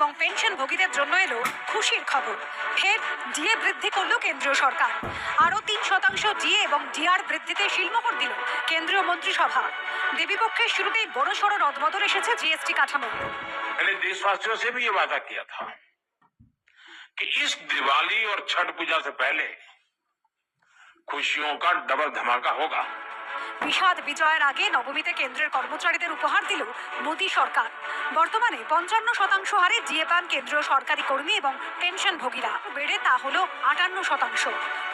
এবং পেনশন ভোগীদের জন্য এলো খুশির খবর ফের ডিএ বৃদ্ধি করল কেন্দ্রীয় সরকার আরও তিন শতাংশ ডিএ এবং ডিআর বৃদ্ধিতে শিলমোহর দিল কেন্দ্রীয় মন্ত্রিসভা দেবীপক্ষের শুরুতেই বড়সড় রদবদল এসেছে জিএসটি কাঠামো मैंने देशवासियों से भी ये वादा किया था कि इस दिवाली और छठ पूजा से पहले खुशियों का डबल धमाका होगा বিষাদ বিজয়ের আগে নবমীতে কেন্দ্রের কর্মচারীদের উপহার দিল মোদী সরকার। বর্তমানে পঞ্চান্ন শতাংশ হারে জিএ পান কেন্দ্রীয় সরকারি কর্মী এবং পেনশনভোগীরা। বেড়ে তা হল আটান্ন শতাংশ।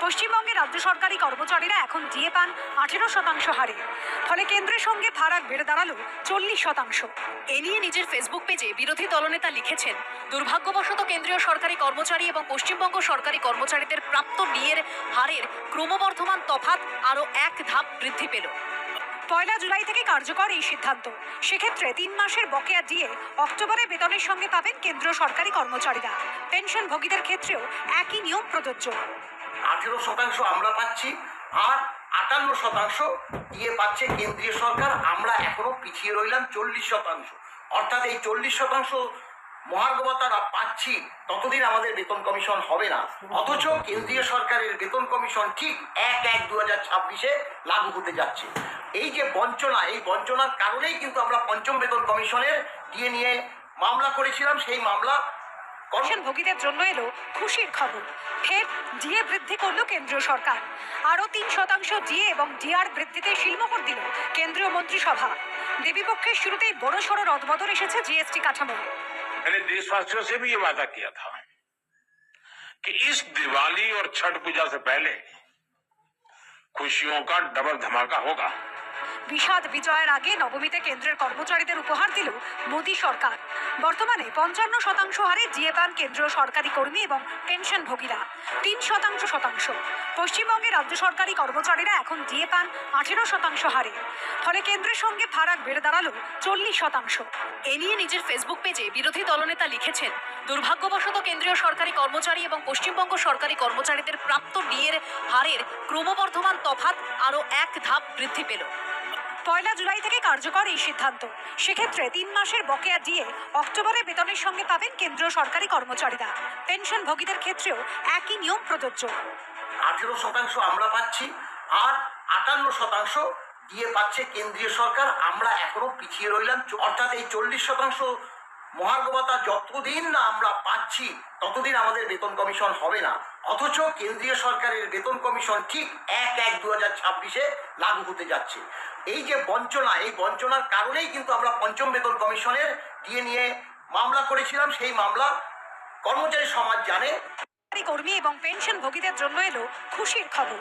পশ্চিমবঙ্গে রাজ্য সরকারি কর্মচারীরা এখন জিএ পান আঠেরো শতাংশ হারে। ফলে কেন্দ্রের সঙ্গে ফারাক বেড়ে দাঁড়াল চল্লিশ শতাংশ। এ নিয়ে নিজের ফেসবুক পেজে বিরোধী দলনেতা লিখেছেন, দুর্ভাগ্যবশত কেন্দ্রীয় সরকারি কর্মচারী এবং পশ্চিমবঙ্গ সরকারি কর্মচারীদের প্রাপ্ত ডিএর হারের ক্রমবর্ধমান তফাত আরও এক ধাপ বৃদ্ধি পেল। পয়লা জুলাই থেকে কার্যকর এই সিদ্ধান্ত। সেক্ষেত্রে তিন মাসের বকেয়া দিয়ে অক্টোবরে বেতনের সঙ্গে পাবেন কেন্দ্রীয় সরকারি কর্মচারীরা। পেনশনভোগীদের ক্ষেত্রেও একই নিয়ম প্রযোজ্য। আঠেরো শতাংশ আমরা পাচ্ছি আর আটান্ন শতাংশ দিয়ে পাচ্ছে কেন্দ্রীয় সরকার। আমরা এখনও পিছিয়ে রইলাম চল্লিশ শতাংশ। অর্থাৎ এই চল্লিশ শতাংশ মহার্গবতারা পাচ্ছি, ততদিন আমাদের বেতন কমিশন হবে না। অথচ কেন্দ্রীয় সরকারের বেতন কমিশন ঠিক এক এক দু হাজার ছাব্বিশে লাগু হতে যাচ্ছে। এই যে বঞ্চনা, এই বঞ্চনার কারণেই কিন্তু আমরা পঞ্চম বেতন কমিশনের দিয়ে নিয়ে মামলা করেছিলাম। সেই মামলা কর্ম পেনশনভোগীদের জন্য এলো খুশির খবর। ফের ডিএ বৃদ্ধি করল কেন্দ্রীয় সরকার। আরও তিন শতাংশ ডিএ এবং ডিআর বৃদ্ধিতে শিলমোহর দিল কেন্দ্রীয় মন্ত্রিসভা। দেবীপক্ষের শুরুতেই বড়সড় রদবদল এসেছে জিএসটি কাঠামো मैंने देशवासियों से भी ये वादा किया था कि इस दिवाली और छठ पूजा से पहले खुशियों का डबल धमाका होगा। বিষাদ বিজয়ের আগে নবমীতে কেন্দ্রের কর্মচারীদের উপহার দিল মোদী সরকার। বর্তমানে পঞ্চান্ন শতাংশ হারে জিএ পান কেন্দ্রীয় সরকারি কর্মী এবং পেনশনভোগীরা। তিন শতাংশ শতাংশ। পশ্চিমবঙ্গে রাজ্য সরকারি কর্মচারীরা এখন জিএ পান আঠেরো শতাংশ হারে। ফলে কেন্দ্রের সঙ্গে ফারাক বেড়ে দাঁড়াল চল্লিশ শতাংশ। এ নিয়ে নিজের ফেসবুক পেজে বিরোধী দলনেতা লিখেছেন, দুর্ভাগ্যবশত কেন্দ্রীয় সরকারি কর্মচারী এবং পশ্চিমবঙ্গ সরকারি কর্মচারীদের প্রাপ্ত ডিএর হারের ক্রমবর্ধমান তফাত আরও এক ধাপ বৃদ্ধি পেল। পয়লা জুলাই থেকে কার্যকর এই সিদ্ধান্ত। সেক্ষেত্রে তিন মাসের বকেয়া দিয়ে অক্টোবরে বেতনের সঙ্গে পাবেন কেন্দ্রীয় সরকারি কর্মচারীরা। পেনশনভোগীদের ক্ষেত্রেও একই নিয়ম প্রযোজ্য। আঠেরো শতাংশ আমরা পাচ্ছি আর আটান্ন শতাংশ দিয়ে পাচ্ছে কেন্দ্রীয় সরকার। আমরা এখনও পিছিয়ে রইলাম। অর্থাৎ এই চল্লিশ শতাংশ মহার্গবতা যতদিন না আমরা পাচ্ছি, ততদিন আমাদের বেতন কমিশন হবে না। অথচ কেন্দ্রীয় সরকারের বেতন কমিশন ঠিক এক এক দু হাজার ছাব্বিশে লাগু হতে যাচ্ছে। এই যে বঞ্চনা, এই বঞ্চনার কারণেই কিন্তু আমরা পঞ্চম বেতন কমিশনের দিয়ে নিয়ে মামলা করেছিলাম। সেই মামলা কর্মচারী সমাজ জানে। কর্মী এবং পেনশন ভোগীদের জন্য এলো খুশির খবর।